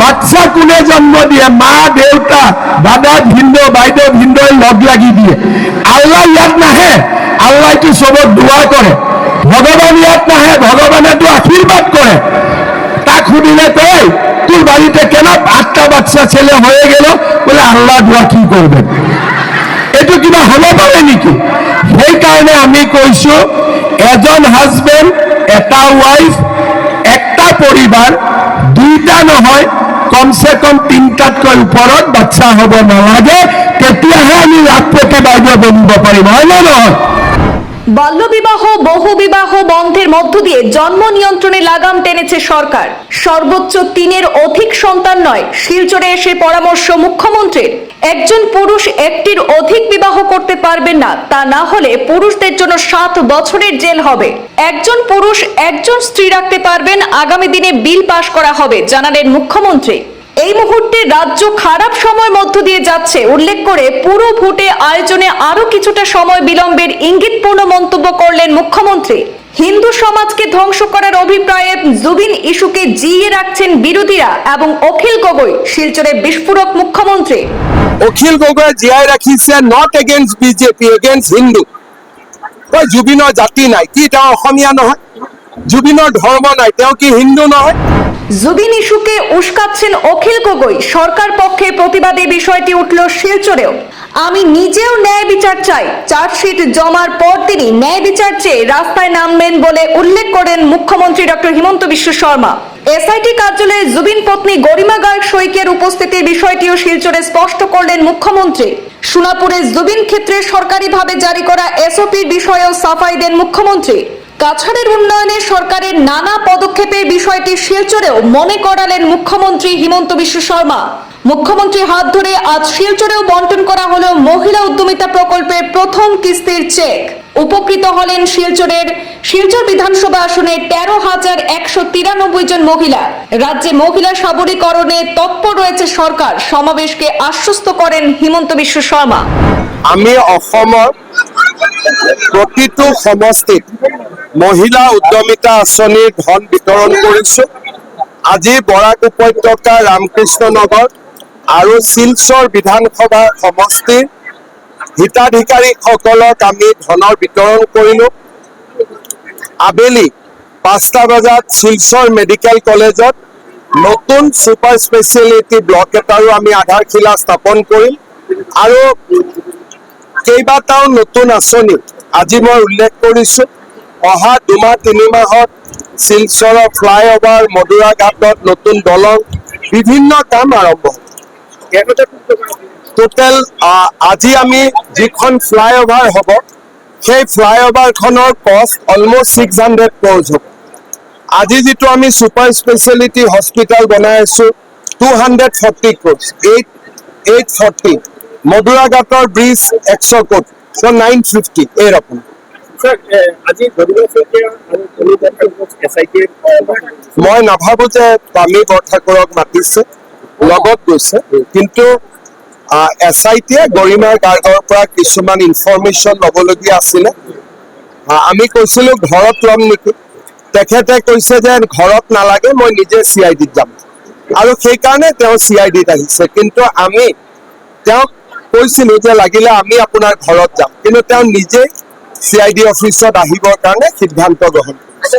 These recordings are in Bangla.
বাচ্চা কোনে জন্ম দিয়ে, মা, দেউতা, দাদা ভিন্দ বাইদেউ ভিন্দই লগ লাগি দিয়ে। আল্লাহ ইয়াত নাহে আল্লাহটো চবত দোয়া কৰে। ভগৱান ইয়াত নাহে ভগৱানেতো আশীর্বাদ করে তাক সুধিলে কই তোর বাড়িতে কেন আটটা বাচ্চা ছেলে হয়ে গেল? বলে, আল্লাহ দোয়া কি করবেন এইটো কিবা হ'ব পাৰে নেকি? সেইকাৰণে আমি কৈছো, এজন হাজবেণ্ড এটা ৱাইফ পৰিবাৰ দুইটা নহয় কমচে কম তিনিটাতকৈ বাচ্চা হ'ব নালাগে। তেতিয়াহে আমি হয় নহয়? বাল্যবিবাহ, বহুবিবাহ বন্ধের মধ্য দিয়ে জন্ম নিয়ন্ত্রণে লাগাম টেনেছে সরকার। সর্বোচ্চ তিনের অধিক সন্তান নয়, শিলচরে এসে পরামর্শ মুখ্যমন্ত্রীর। একজন পুরুষ একটির অধিক বিবাহ করতে পারবেন না, তা না হলে পুরুষদের জন্য সাত বছরের জেল হবে। একজন পুরুষ একজন স্ত্রী রাখতে পারবেন, আগামী দিনে বিল পাশ করা হবে, জানালেন মুখ্যমন্ত্রী। এই মুহূর্তে রাজ্য খারাপ সময় মধ্য দিয়ে যাচ্ছে। উল্লেখ করে পুরো ভোটে আয়োজনে আরও কিছুটা সময় বিলম্বের ইঙ্গিতপূর্ণ মন্তব্য করলেন মুখ্যমন্ত্রী। হিন্দু সমাজকে ধ্বংস করার অভিপ্রায়ে জুবিন ইস্যুকে জিইয়ে রাখছেন বিরোধীরা এবং অখিল গগৈ শিলচরে বিস্ফোরক মুখ্যমন্ত্রী। অখিল গগৈ জীয়াই ৰাখিছে not against BJP against Hindu. কয়, জুবিনৰ জাতি নাই। কি তেওঁ অসমীয়া নহয়? জুবিনৰ ধৰ্ম নাই। তেওঁ কি হিন্দু নহয়? জুবিন ইস্যুকে উস্কাচ্ছেন অখিল গগৈ। সরকার পক্ষে প্রতিবাদে বিষয়টি উঠল শিলচরেও। আমি নিজেও ন্যায় বিচার চাই। চার্জশিট জমার পর তিনি ন্যায় বিচার চেয়ে রাস্তায় নামবেন বলে উল্লেখ করেন মুখ্যমন্ত্রী ডক্টর হিমন্ত বিশ্ব শর্মা। এসআইটি কার্যালয়ে জুবিন পত্নী গরিমা গার্গ সৈকের উপস্থিতির বিষয়টিও শিলচরে স্পষ্ট করলেন মুখ্যমন্ত্রী। সোনাপুরে জুবিন ক্ষেত্রে সরকারিভাবে জারি করা এসওপির বিষয়েও সাফাই দেন মুখ্যমন্ত্রী। কাছাড়ের উন্নয়নে সরকারের নানা পদক্ষেপের বিষয়টি শিলচরেও মনে করালেন মুখ্যমন্ত্রী হিমন্ত বিশ্ব শর্মা। মুখ্যমন্ত্রী হাত ধরে আজ শিলচরেও বন্টন করা হলো মহিলা উদ্যমিতা প্রকল্পের প্রথম কিস্তির চেক। উপকৃত হলেন শিলচরের শিলচর বিধানসভা আসনে তেরো হাজার একশো তিরানব্বই জন মহিলা। রাজ্যে মহিলা সবলীকরণে তৎপর রয়েছে সরকার। সমাবেশকে আশ্বস্ত করেন হিমন্ত বিশ্ব শর্মা। আমি অসমৰ প্ৰতিটো সমষ্টিত মহিলা উদ্যমিতা আঁচনিৰ ধন বিতৰণ কৰিছো। আজি বৰাক উপত্যকা ৰামকৃষ্ণ নগৰ আৰু শিলচৰ বিধানসভাৰ সমষ্টিৰ হিতাধিকাৰীসকলক আমি ধনৰ বিতৰণ কৰিলো। আবেলি পাঁচটা বজাত শিলচৰ মেডিকেল কলেজত নতুন ছুপাৰ স্পেচিয়েলিটি ব্লক এটাৰো আমি আধাৰশিলা স্থাপন কৰিম। আৰু কেইবাটাও নতুন আঁচনি আজি মই উল্লেখ কৰিছো অহা দুমাহ তিনি মাহত শিলচৰৰ ফ্লাইঅভাৰ মধুৰা ঘাটত নতুন দলং বিভিন্ন কাম আৰম্ভ হ'ব। টোটেল আজি আমি যিখন ফ্লাইঅভাৰ হ'ব সেই ফ্লাইঅভাৰখনৰ কষ্ট অলমষ্ট ছিক্স হাণ্ড্ৰেড ক্ৰ'জ হ'ব। আজি যিটো আমি ছুপাৰ স্পেচিয়েলিটি হস্পিটেল বনাই আছো two hundred forty cross eight eight forty Madhura ঘাটৰ ব্ৰিজ একশ কোটি চ' নাইন ফিফটি এইরকম। মই নাভাবো যে পামী বৰঠাকুৰক মাতিছে। লগত গৈছে। কিন্তু এছ আই টিয়ে গৰিমাৰ গাৰ্গৰ পৰা কিছুমান ইনফৰমেশ্যন ল'বলগীয়া আছিলে। আমি কৈছিলো, ঘৰত ল'ম নেকি? তেখেতে কৈছে যে, ঘৰত নালাগে, মই নিজে চি আই ডিত যাম। আৰু সেইকাৰণে তেওঁ চি আই ডিত আহিছে। কিন্তু আমি তেওঁক কৈছিলো যে, লাগিলে আমি আপোনাৰ ঘৰত যাম। কিন্তু তেওঁ নিজে চি আই ডি অফিচত আহিবৰ কাৰণে সিদ্ধান্ত গ্ৰহণ কৰিছে।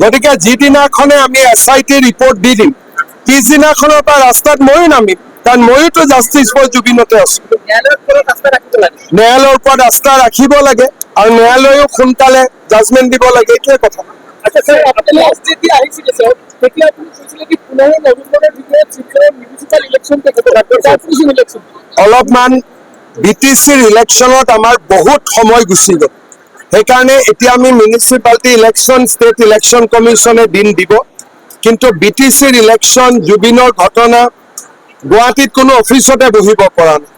গতিকে যিদিনাখনে আমি এছ আই টি ৰিপৰ্ট দি দিম পিছদিনাখনৰ পৰা ৰাস্তাত ময়ো নামিম কাৰণ ময়োতো জাষ্টিছ ফৰ জুবিনতে আছো। ন্যায়ালয়ৰ পৰা ৰাস্তা ৰাখিব লাগে। ন্যায়ালয়ৰ ওপৰত আস্থা ৰাখিব লাগে আৰু ন্যায়ালয়েও সোনকালে জাজমেণ্ট দিব লাগে এইটোৱে কথা। অলপমান বি টি চিৰ ইলেকশ্যনত আমাৰ বহুত সময় গুচি গ'ল। সেইকাৰণে এতিয়া আমি মিউনিচিপালিটি ইলেকশ্যন ষ্টেট ইলেকশ্যন কমিশ্যনে দিন দিব। কিন্তু বি টি চিৰ ইলেকশ্যন জুবিনৰ ঘটনা, গুৱাহাটীত কোনো অফিচতে বহিব পৰা নাই।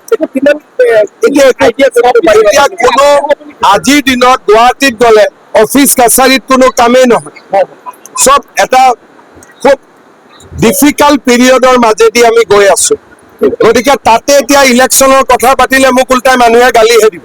আজিৰ দিনত গুৱাহাটীত গ'লে অফিচ কাছাৰীত কোনো কামেই নহয়। চব এটা খুব ডিফিকাল্ট পিৰিয়ডৰ মাজেদি আমি গৈ আছো। গতিকে তাতে এতিয়া ইলেকশ্যনৰ কথা পাতিলে মোক উল্টাই মানুহে গালিহে দিব।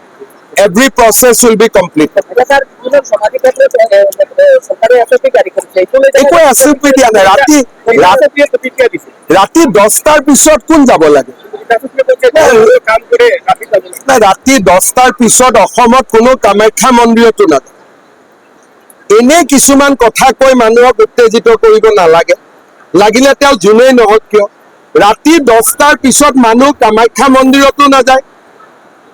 every process will be complete. একো SOP দিয়া নাই। ৰাতি- ৰাতি- দহটাৰ পিছত কোন যাব লাগে? ৰাতি দহটাৰ পিছত অসমত কোনো কামাখ্যা মন্দিৰতো নাযায়। এনে কিছুমান কথা কৈ মানুহক উত্তেজিত কৰিব নালাগে। লাগিলে তেওঁ যোনেই নহওক কিয়? ৰাতি দহটাৰ পিছত মানুহ কামাখ্যা মন্দিৰতো নাযায়।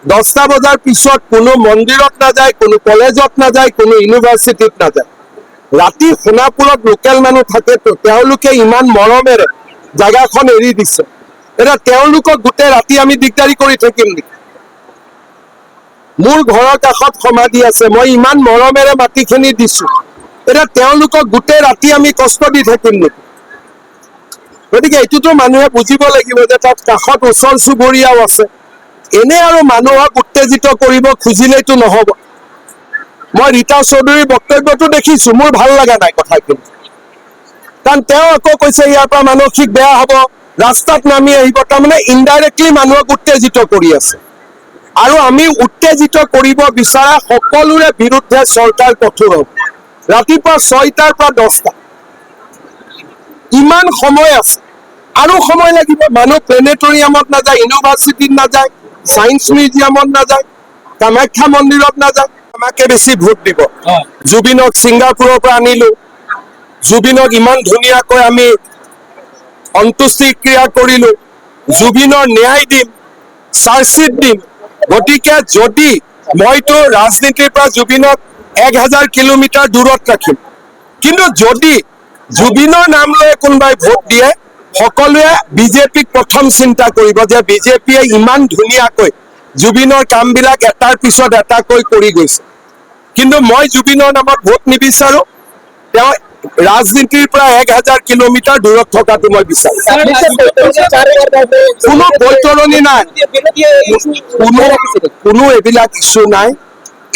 দহটা বজাৰ পিছত কোনো মন্দিৰত নাযায়, কোনো কলেজত নাযায়, কোনো ইউনিভাৰ্চিটিত নাযায়। ৰাতি সোণাপুৰত লোকেল মানুহ থাকেতো তেওঁলোকে ইমান মৰমেৰে জাগাখন এৰি দিছে। এতিয়া তেওঁলোকক গোটেই আমি দিগদাৰি কৰি থাকিম নেকি? মোৰ ঘৰৰ কাষত সমাধি আছে, মই ইমান মৰমেৰে মাটিখিনি দিছো। এতিয়া তেওঁলোকক গোটেই ৰাতি আমি কষ্ট দি থাকিম নেকি? গতিকে এইটোতো মানুহে বুজিব লাগিব যে তাত কাষত ওচৰ চুবুৰীয়াও আছে। এনে আৰু মানুহক উত্তেজিত কৰিব খুজিলেইতো নহব। মই ৰীতা চৌধুৰীৰ বক্তব্যটো দেখিছো, মোৰ ভালো লগা নাই কথাখিনি। কাৰণ তেওঁ আকৌ কৈছে, ইয়াৰ পৰা মানসিক বেয়া হ'ব, ৰাস্তাত নামি আহিব, তাৰমানে ইনডাইৰেক্টলি মানুহক উত্তেজিত কৰি আছে। আৰু আমি উত্তেজিত কৰিব বিচৰা সকলোৰে বিৰুদ্ধে চৰকাৰ কঠোৰ হ'ব। ৰাতিপুৱা ছয়টাৰ পৰা দহটা। ইমান সময় আছে। আৰু সময় লাগিব। মানুহ প্লেনেটৰিয়ামত নাযায় ইউনিভাৰ্চিটিত নাযায়। ছায়েন্স মিউজিয়ামত নাযায় কামাখ্যা মন্দিৰত নাযায় আমাকে বেছি ভোট দিব। জুবিনক ছিংগাপুৰৰ পৰা আনিলো। জুবিনক ইমান ধুনীয়াকৈ আমি সন্তুষ্টি ক্ৰিয়া কৰিলো জুবিনৰ ন্যায় দিম চাৰ্জশ্বিট দিম গতিকে যদি মইতো ৰাজনীতিৰ পৰা জুবিনক এক হাজাৰ কিলোমিটাৰ দূৰত ৰাখিম কিন্তু যদি জুবিনৰ নাম লৈ কোনোবাই ভোট দিয়ে সকলোৱে বিজেপিক প্ৰথম চিন্তা কৰিব যে বিজেপিয়ে ইমান ধুনীয়াকৈ জুবিনৰ কামবিলাক এটাৰ পিছত এটাকৈ কৰি গৈছে। কিন্তু মই জুবিনৰ নামত ভোট নিবিচাৰো। তেওঁ ৰাজনীতিৰ পৰা এক হাজাৰ কিলোমিটাৰ দূৰত থকাটো মই বিচাৰো। কোনো বৈতৰণি নাই। কোনো কোনো এইবিলাক ইছ্যু নাই।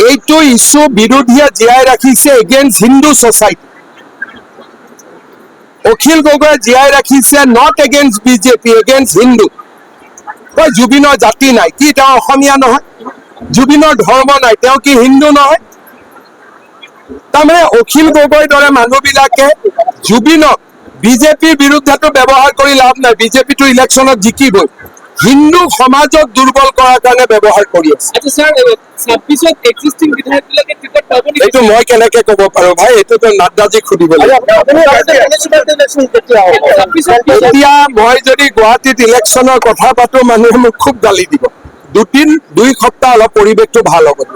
এইটো ইছ্যু বিৰোধীয়ে জীয়াই ৰাখিছে এগেইনষ্ট হিন্দু ছচাইটি অখিল গগৈয়ে জীয়াই ৰাখিছে not against BJP against Hindu তই জুবিনৰ জাতি নাই। কি তেওঁ অসমীয়া নহয়? জুবিনৰ ধৰ্ম নাই। তেওঁ কি হিন্দু নহয়? তাৰমানে অখিল গগৈৰ দৰে মানুহবিলাকে জুবিনক বিজেপিৰ বিৰুদ্ধেতো ব্যৱহাৰ কৰি লাভ নাই। বিজেপিটো ইলেকশ্যনত জিকিবই। হিন্দু সমাজক দুৰ্বল কৰাৰ কাৰণে ব্যৱহাৰ কৰি আছে। আচ্ছা এইটো মই কেনেকে ক'ব পাৰো ভাই? এইটোতো নাড্ডাজীক সুধিব লাগিব এতিয়া মই যদি গুৱাহাটীত ইলেকশ্যনৰ কথা পাতো মানুহে মোক খুব গালি দিব। দুদিন দুই সপ্তাহ অলপ পৰিৱেশটো ভালো হ'ব।